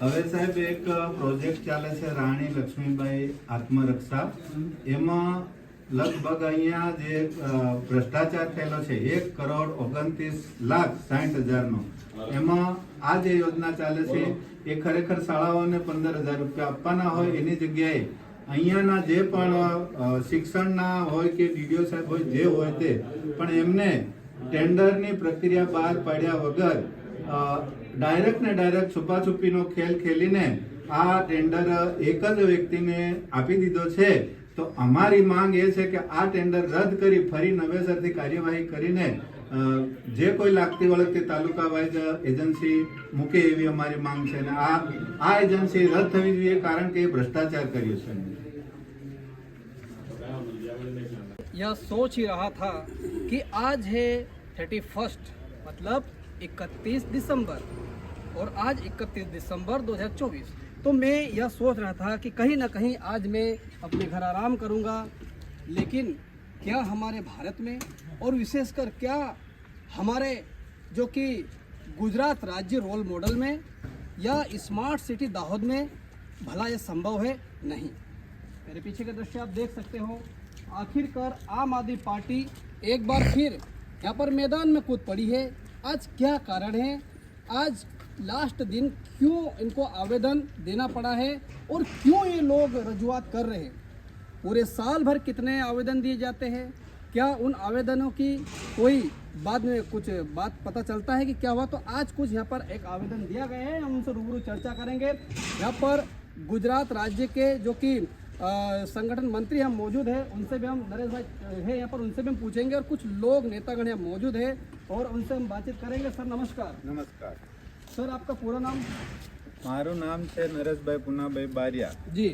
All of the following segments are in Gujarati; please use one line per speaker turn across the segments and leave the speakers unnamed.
હવે સાહેબ એક પ્રોજેક્ટ ચાલે છે રાણી લક્ષ્મીબાઈ આત્મરક્ષા. એમાં લગભગ અહીંયા જે ભ્રષ્ટાચાર થયેલો છે, એક કરોડ ઓગણત્રીસ લાખ સાઠ હજારનો. એમાં આ જે યોજના ચાલે છે, એ ખરેખર શાળાઓને પંદર હજાર રૂપિયા આપવાના હોય એની જગ્યાએ અહીંયાના જે પણ શિક્ષણના હોય કે ડીડીઓ સાહેબ હોય, જે હોય તે, પણ એમને ટેન્ડરની પ્રક્રિયા બહાર પાડ્યા વગર ડાયરેક્ટ ને ડાયરેક્ટ છુપાછુપીનો ખેલ ખેલીને આ ટેન્ડર એક જ વ્યક્તિને આપી દીધો છે તો અમારી માંગ એ છે કે આ ટેન્ડર રદ કરી ફરી નવેસરથી કાર્યવાહી કરીને અ, જે કોઈ લાગતી વળગતી તાલુકા વાઇઝ એજન્સી મૂકે એવી અમારી માંગ છે અને આ આ એજન્સી રદ થવી જોઈએ કારણ કે એ ભ્રષ્ટાચાર કર્યો છે
यह सोच ही रहा था कि आज है थर्टी फर्स्ट मतलब 31 दिसंबर और आज 31 दिसंबर 2024 तो मैं यह सोच रहा था कि कहीं ना कहीं आज मैं अपने घर आराम करूँगा, लेकिन क्या हमारे भारत में और विशेषकर क्या हमारे जो कि गुजरात राज्य रोल मॉडल में या स्मार्ट सिटी दाहोद में भला यह संभव है? नहीं। मेरे पीछे का दृश्य आप देख सकते हो। आखिरकार आम आदमी पार्टी एक बार फिर यहाँ पर मैदान में कूद पड़ी है। आज क्या कारण है? आज लास्ट दिन क्यों इनको आवेदन देना पड़ा है और क्यों ये लोग रजुआत कर रहे हैं? पूरे साल भर कितने आवेदन दिए जाते हैं? क्या उन आवेदनों की कोई बाद में कुछ बात पता चलता है कि क्या हुआ? तो आज कुछ यहाँ पर एक आवेदन दिया गया है। हम उनसे रूबरू चर्चा करेंगे। यहाँ पर गुजरात राज्य के जो कि संगठन मंत्री हम मौजूद हैं, उनसे भी हम नरेश भाई हैं। यहाँ पर उनसे भी हम पूछेंगे और कुछ लोग नेतागण यहाँ मौजूद है और उनसे हम बातचीत करेंगे। सर, नमस्कार।
नमस्कार।
सर आपका पूरा नाम
મારું નામ છે નરેશભાઈ પુનાભાઈ બારિયા
जी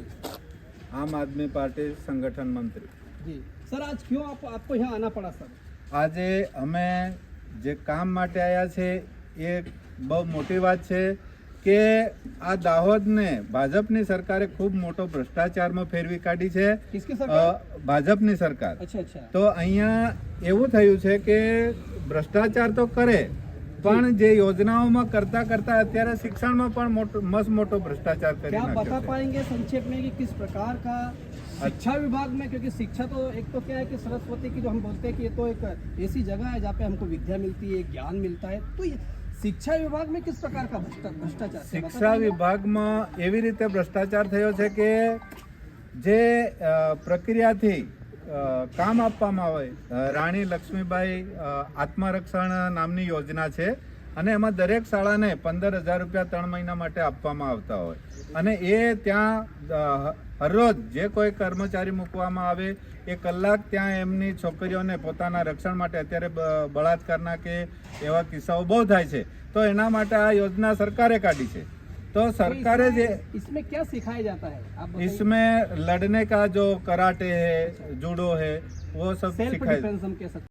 આમ આદમી પાર્ટી સંગઠન મંત્રી
जी सर आज क्यों आप, आपको यहाँ आना पड़ा सर
આજે અમે જે કામ માટે આવ્યા છે એ બહુ મોટી વાત છે કે આ દાહોદને ભાજપની સરકારે ખૂબ મોટો ભ્રષ્ટાચારમાં ફેરવી કાઢી છે
किसकी
અ,
सरकार
ભાજપની સરકાર
अच्छा अच्छा
તો અહીંયા એવું થયું છે કે ભ્રષ્ટાચાર તો કરે પણ જે યોજનાઓમાં કરતા કરતા અત્યારે શિક્ષણમાં પણ મોટો મસ્ત મોટો ભ્રષ્ટાચાર કરી
क्या आप बता
નાખ્યો છે
पाएंगे संक्षेप में कि किस प्रकार का शिक्षा विभाग में क्योंकि शिक्षा तो एक तो क्या है कि सरस्वती की जो हम बोलते हैं कि ये तो एक ऐसी जगह है जहाँ पे हमको विद्या मिलती है ज्ञान मिलता है तो ये शिक्षा विभाग में किस प्रकार का भ्रष्टा- भ्रष्टाचार है? बता
શિક્ષા
पाएंगे?
વિભાગમાં એવી રીતે ભ્રષ્ટાચાર થયો છે કે જે અ, પ્રક્રિયાથી અ, કામ આપવામાં આવે. રાણી લક્ષ્મીબાઈ આત્મરક્ષણ નામની યોજના છે અને એમાં દરેક શાળાને પંદર હજાર રૂપિયા ત્રણ મહિના માટે આપવામાં આવતા હોય. અને એ ત્યાં હરરોજ જે કોઈ કર્મચારી મૂકવામાં આવે, એ કલાક ત્યાં એમની છોકરીઓને પોતાના રક્ષણ માટે અત્યારે બળાત્કારના કે એવા કિસ્સાઓ બહુ થાય છે. તો એના માટે આ યોજના સરકારે કાઢી છે.
तो
सरकारे
इसमें-
जे
इसमें क्या सिखाया जाता है आप बताइए।
इसमें लड़ने का जो कराटे है जूडो है वो सब
सेल्फ
सिखाया